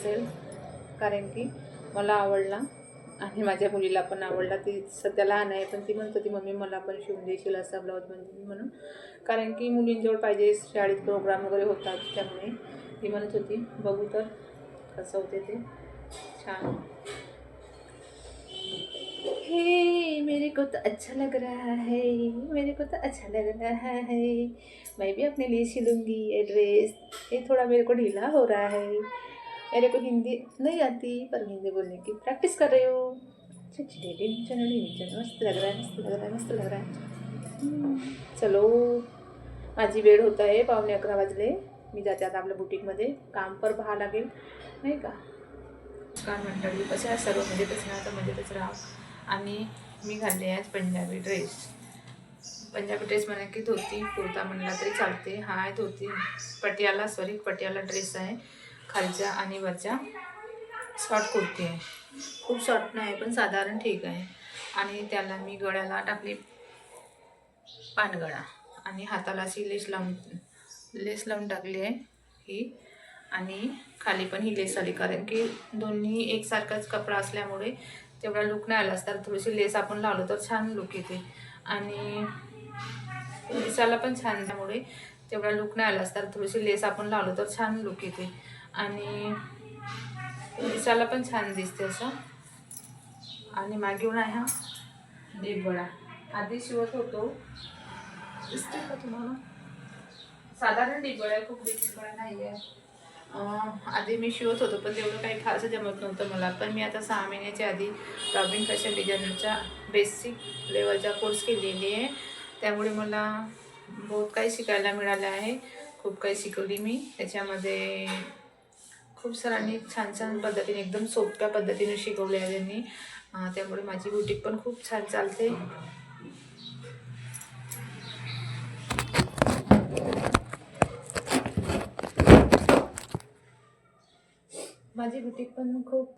असेल. कारण की मला आवडला आणि माझ्या मुलीला पण आवडला. ती सध्या लहान आहे पण ती म्हणत होती मम्मी मला पण शिवून देशील असा ब्लाऊज म्हणजे म्हणून. कारण की मुलींजवळ पाहिजे शाळेत प्रोग्राम वगैरे होतात त्यामुळे ती म्हणत होती बघू तर कसं होते ते. छान. हे मेरे को तो अच्छा लग रहा है मेरे को तो अच्छा लग रहा है। मैं भी अपने लिए सिलूंगी ये ड्रेस ये थोड़ा मेरे को ढीला हो रहा है। मेरे को हिंदी नहीं आती पर हिंदी बोलने की प्रैक्टिस कर रही हूँ। चिचड़ी टिंचन चैनल मस्त लग रहा है मस्त लग रहा है मस्त लग रहा है। चलो माझी वेळ होत आहे पावणे अकरा वाजले. मी जाते आता आपल्या बुटीकमध्ये काम पर पहा लागेल नाही का? काय म्हणतात कसे आहे सर्व म्हणजे कसं आता म्हणजे मजेतच राहा. आणि मी घालले आज पंजाबी ड्रेस पंजाबी ड्रेस म्हणा की धोती कुर्ता म्हणला तरी चालते. हा आहे धोती पटियाला सॉरी पटियाला ड्रेस आहे. खालच्या आणि वरच्या शॉर्ट कुर्ती आहे. खूप शॉर्ट नाही पण साधारण ठीक आहे. आणि त्याला मी गळ्याला टाकली पानगळा. आणि हाताला अशी लेस लावून लेस लावून टाकली आहे ही. आणि खाली पण ही लेस आली. कारण की दोन्ही एकसारखाच कपडा असल्यामुळे तेवढा लुक नाही आला तर थोडीशी लेस आपण लावलो तर छान लुक येते. आणि दिसायला पण छान. त्यामुळे तेवढा लुक नाही आला तर थोडीशी लेस आपण लावलो तर छान लुक येते. आणि दिसायला पण छान दिसते असं. आणि मागेऊन आहे हा. डेबगळा आधी शिवत होतो. दिसते का तुम्हाला? साधारण डिबळ आहे खूप डिबळ नाही आहे आधी मी शिवत होतो पण तेवढं काही खास जमत नव्हतं मला. पण मी आता सहा महिन्याच्या आधी रॉबिन फॅशन डिझायनरच्या बेसिक लेवलचा कोर्स केलेली आहे. त्यामुळे मला बहुत काही शिकायला मिळालं आहे. खूप काही शिकवली मी. त्याच्यामध्ये खूप सरांनी छान छान पद्धतीने एकदम सोप्या पद्धतीने शिकवले आहे त्यांनी. त्यामुळे माझी बुटीक पण खूप छान चालते. माझी बुटीक पण खूप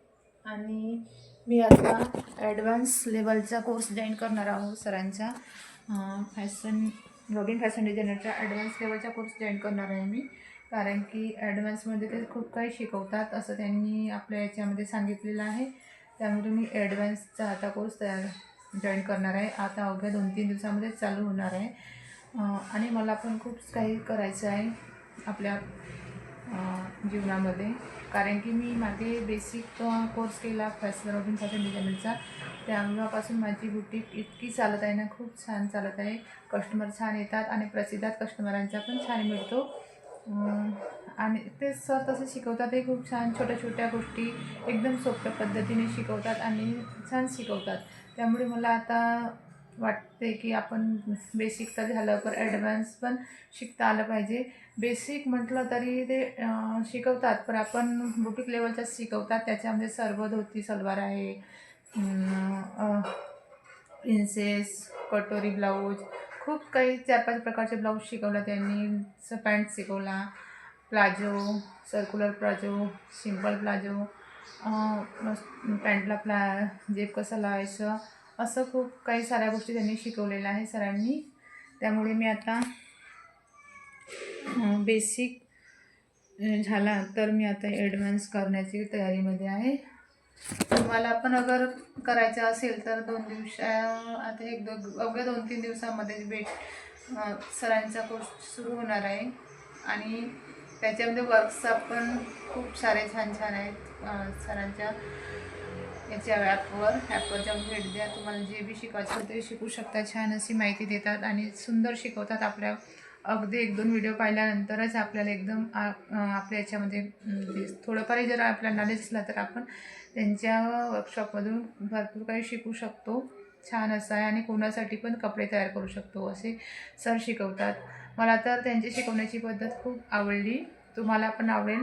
आणि मी आता ॲडव्हान्स लेवलचा कोर्स जॉईन करणार आहोत सरांचा. फॅशन रॉबिन फॅशन डिझायनरचा ॲडव्हान्स लेवलचा कोर्स जॉईन करणार आहे मी. कारण की ॲडव्हान्समध्ये ते खूप काही शिकवतात असं त्यांनी आपल्या याच्यामध्ये सांगितलेलं आहे. त्यामुळे मी ॲडव्हान्सचा आता कोर्स तयार जॉईन करणार आहे. आता अवघ्या दोन तीन दिवसामध्ये चालू होणार आहे. आणि मला पण खूप काही करायचं आहे आपल्या जीवनामध्ये. कारण की मी मागे बेसिक कोर्स केला फॅशन रॉबिन फॅशन डिझायनरचा तेव्हापासून माझी बुटीक इतकी चालत आहे ना खूप छान चालत आहे. कस्टमर छान येतात आणि प्रसिद्धात कस्टमरांचा पण छान मिळतो. आणि ते सर तसं शिकवतात ते खूप छान छोट्या छोट्या गोष्टी एकदम सोप्या पद्धतीने शिकवतात आणि छान शिकवतात. त्यामुळे मला आता वाटते की आपण बेसिक तर झालं पण ॲडव्हान्स पण शिकता आलं पाहिजे. बेसिक म्हटलं तरी ते शिकवतात पण आपण बुटीक लेवलच्याच शिकवतात. त्याच्यामध्ये सर्व धोती सलवार आहे प्रिन्सेस कटोरी ब्लाऊज खूप काही चार पाच प्रकारचे ब्लाऊज शिकवला त्यांनी. स पॅन्ट शिकवला palazzo circular palazzo simple palazzo पॅन्टला प्ला जेब कसं लावायचं असं खूप काही साऱ्या गोष्टी त्यांनी शिकवलेल्या आहे सरांनी. त्यामुळे मी आता बेसिक झाला. तर मी आता ॲडव्हान्स करण्याची तयारीमध्ये आहे. तुम्हाला पण अगर करायचं असेल तर दोन दिवस आता एक दो अवघ्या दोन तीन दिवसामध्ये भेट सरांचा कोर्स सुरू होणार आहे. आणि त्याच्यामध्ये वर्कशॉप पण खूप सारे छान छान आहेत सरांच्या याच्या ॲपवर ॲपवर जाऊन भेट द्या. तुम्हाला जे बी शिकायचं ते शिकू शकता. छान अशी माहिती देतात आणि सुंदर शिकवतात आपल्या अगदी एक दोन व्हिडिओ पाहिल्यानंतरच आपल्याला एकदम आपल्या याच्यामध्ये म्हणजे थोडंफारही जर आपल्याला नॉलेज असला तर आपण त्यांच्या वर्कशॉपमधून भरपूर काही शिकू शकतो. छान असं आहे आणि कोणासाठी पण कपडे तयार करू शकतो असे सर शिकवतात. मला तर त्यांची शिकवण्याची पद्धत खूप आवडली. तुम्हाला पण आवडेल.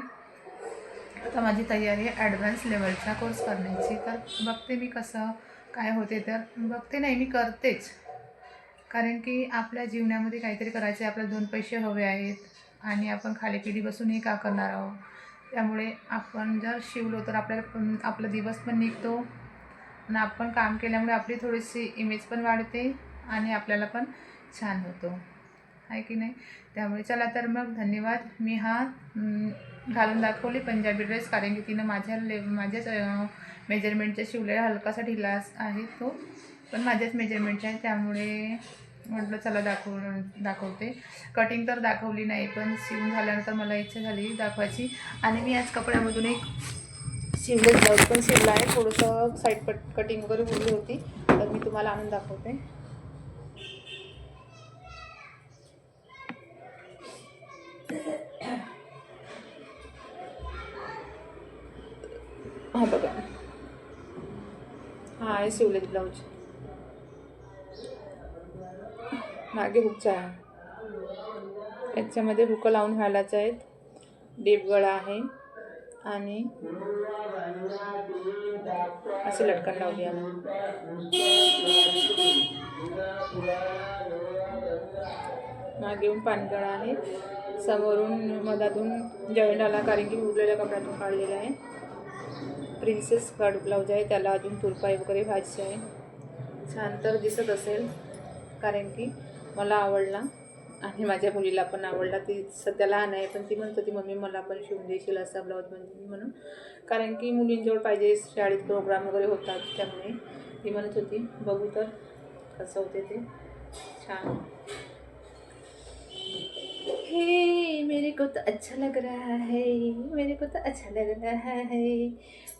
आता माझी तयारी आहे ॲडव्हान्स लेवलचा कोर्स करण्याची. तर बघते मी कसं काय होते तर बघते नाही मी करतेच. कारण की आपल्या जीवनामध्ये काहीतरी करायचं आहे आपल्याला दोन पैसे हवे आहेत आणि आपण खाली पिढी बसूनही का करणार आहोत? त्यामुळे आपण जर शिवलो तर आपल्याला आपला दिवस पण निघतो आणि आपण काम केल्यामुळे आपली थोडीशी इमेज पण वाढते आणि आपल्याला पण छान होतो. आहे की नाही? त्यामुळे चला तर मग धन्यवाद. मी हा घालून दाखवली पंजाबी ड्रेस कारण की तिनं माझ्या ले माझ्याच मेजरमेंटचा शिवलेला हलकासा ढिला आहे तो. पण माझ्याच मेजरमेंटचा आहे त्यामुळे म्हटलं चला दाखव दाखवते. कटिंग तर दाखवली नाही पण शिवून झाल्यानंतर मला इच्छा झाली दाखवायची. आणि मी आज कपड्यामधून एक शिवले ब्लाऊज पण शिवला आहे. थोडंसं साईड पट कटिंग वगैरे उरली होती तर मी तुम्हाला आणून दाखवते. हा बघा. हा आहे शिवलेत ब्लाऊज. मागे हुकचा आहे. याच्यामध्ये हुकं लावून घालायचं आहेत. डीप गळा आहे. आणि असे लटकन लावली आम्ही मागे येऊन पानगळा आहे. समोरून मधातून जॉईंट आला कारण की उरलेल्या कपड्यातून काढलेला आहे. प्रिन्सेस कट ब्लाऊज आहे त्याला अजून तुरपाई वगैरे भाजी आहे. छान तर दिसत असेल कारण की मला आवडला आणि माझ्या मुलीला पण आवडला. ती सध्या लहान आहे पण ती म्हणत होती मम्मी मला पण शिवून देशील असा ब्लाऊज म्हणजे म्हणून. कारण की मुलींजवळ पाहिजे शाळेत प्रोग्राम वगैरे होतात त्यामुळे ती म्हणत होती बघू तर कसं होते ते. छान. हे मेरे को तो अच्छा लग रहा है मेरे को तो अच्छा लग रहा है।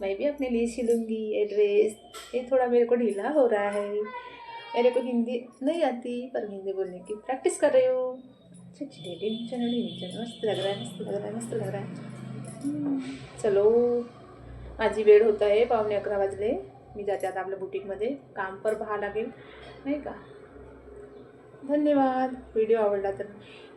मैं भी अपने लिए सिलूँगी ये ड्रेस ये थोड़ा मेरे को ढीला हो रहा है। मेरे को हिंदी नहीं आती पर हिंदी बोलने की प्रैक्टिस कर रही हूँ। मस्त लग रहा है मस्त लग रहा है मस्त लग रहा है। चलो माझी वेळ होत आहे पावणे अकरा वाजले. मी जाते आता आपल्या बुटीकमध्ये काम पर पाहा लागेल नाही का? धन्यवाद व्हिडिओ आवडला तर.